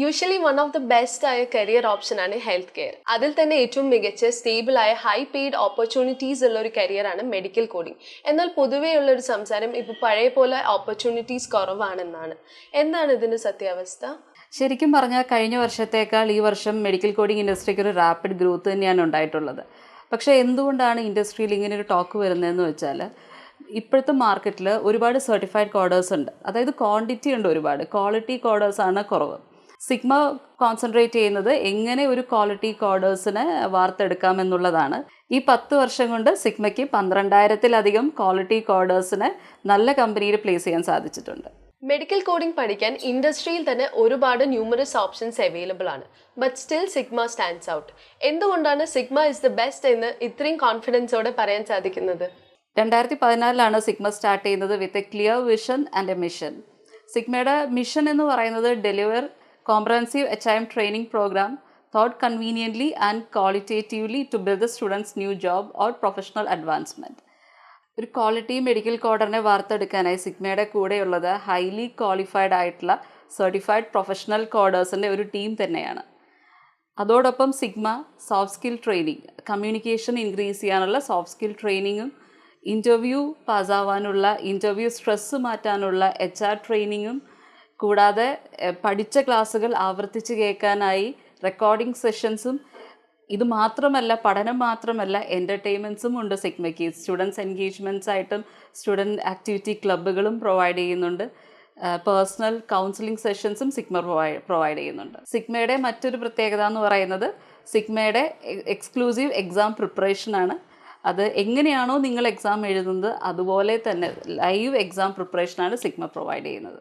Usually one of the best ആയ career ഓപ്ഷനാണ് health care അതിൽ തന്നെ ഏറ്റവും മികച്ച സ്റ്റേബിൾ ആയ ഹൈ പെയ്ഡ് ഓപ്പർച്യൂണിറ്റീസ് ഉള്ള ഒരു കരിയറാണ് മെഡിക്കൽ കോഡിംഗ് എന്നാൽ പൊതുവേ ഉള്ള ഒരു സംസാരം ഇപ്പോൾ പഴയ പോലെ ഓപ്പർച്യൂണിറ്റീസ് കുറവാണെന്നാണ്. എന്താണ് ഇതിന്റെ സത്യാവസ്ഥ? ശരിക്കും പറഞ്ഞാൽ കഴിഞ്ഞ വർഷത്തേക്കാൾ ഈ വർഷം മെഡിക്കൽ കോഡിംഗ് ഇൻഡസ്ട്രിക്ക് ഒരു റാപ്പിഡ് ഗ്രോത്ത് തന്നെയാണ് ഉണ്ടായിട്ടുള്ളത്. പക്ഷേ എന്തുകൊണ്ടാണ് ഇൻഡസ്ട്രിയിൽ ഇങ്ങനെ ഒരു ടോക്ക് വരുന്നതെന്ന് വെച്ചാൽ ഇപ്പോഴത്തെ മാർക്കറ്റിൽ ഒരുപാട് സർട്ടിഫൈഡ് കോഡേഴ്സ് ഉണ്ട്. അതായത് ക്വാണ്ടിറ്റി ഉണ്ട് ഒരുപാട്. ക്വാളിറ്റി കോഡേഴ്സ് ആണ് കുറവ്. സിഗ്മ കോൺസെൻട്രേറ്റ് ചെയ്യുന്നത് എങ്ങനെ ഒരു ക്വാളിറ്റി കോഡേഴ്സിനെ വാർത്തെടുക്കാം എന്നുള്ളതാണ് ഈ പത്ത് വർഷം കൊണ്ട് സിഗ്മയ്ക്ക് പന്ത്രണ്ടായിരത്തിലധികം ക്വാളിറ്റി കോഡേഴ്സിനെ നല്ല കമ്പനിയിൽ പ്ലേസ് ചെയ്യാൻ സാധിച്ചിട്ടുണ്ട്. മെഡിക്കൽ കോഡിംഗ് പഠിക്കാൻ ഇൻഡസ്ട്രിയിൽ തന്നെ ഒരുപാട് ന്യൂമറസ് ഓപ്ഷൻസ് അവൈലബിൾ ആണ്. But still Sigma stands out എന്തുകൊണ്ടാണ് സിഗ്മ ഇസ് ദ ബെസ്റ്റ് എന്ന് ഇത്രയും കോൺഫിഡൻസോടെ പറയാൻ സാധിക്കുന്നത്? രണ്ടായിരത്തി പതിനാലിലാണ് സിഗ്മ സ്റ്റാർട്ട് ചെയ്യുന്നത് with a clear vision and a mission സിഗ്മയുടെ mission എന്ന് പറയുന്നത് deliver comprehensive H I M training program taught conveniently and qualitatively to build the students new job or professional advancement ഒരു quality medical കോഡറിനെ വാർത്തെടുക്കാനായി സിഗ്മയുടെ കൂടെയുള്ളത് highly qualified ആയിട്ടുള്ള certified professional കോഡേഴ്സിന്റെ ഒരു ടീം തന്നെയാണ്. അതോടൊപ്പം Sigma soft skill training communication increase ചെയ്യാനുള്ള സോഫ്റ്റ് സ്കിൽ ട്രെയിനിങ്ങും ഇന്റർവ്യൂ പാസ്സാവാനുള്ള ഇന്റർവ്യൂ സ്ട്രെസ്സ് മാറ്റാനുള്ള എച്ച് ആർ ട്രെയിനിങ്ങും കൂടാതെ പഠിച്ച ക്ലാസ്സുകൾ ആവർത്തിച്ച് കേൾക്കാനായി റെക്കോർഡിംഗ് സെഷൻസും ഇത് മാത്രമല്ല പഠനം മാത്രമല്ല എന്റർടൈൻമെന്റ്സും ഉണ്ട് സിഗ്മയ്ക്ക്. സ്റ്റുഡൻസ് എൻഗേജ്മെന്റ്സ് ആയിട്ടും സ്റ്റുഡന്റ് ആക്ടിവിറ്റി ക്ലബ്ബുകളും പ്രൊവൈഡ് ചെയ്യുന്നുണ്ട്. പേഴ്സണൽ കൗൺസിലിംഗ് സെഷൻസും സിഗ്മ പ്രൊവൈഡ് ചെയ്യുന്നുണ്ട്. സിഗ്മയുടെ മറ്റൊരു പ്രത്യേകത എന്ന് പറയുന്നത് സിഗ്മയുടെ എക്സ്ക്ലൂസീവ് എക്സാം പ്രിപ്പറേഷനാണ് അത് എങ്ങനെയാണോ നിങ്ങൾ എക്സാം എഴുതുന്നത് അതുപോലെ തന്നെ ലൈവ് എക്സാം പ്രിപ്പറേഷനാണ് സിഗ്മ പ്രൊവൈഡ് ചെയ്യുന്നത്.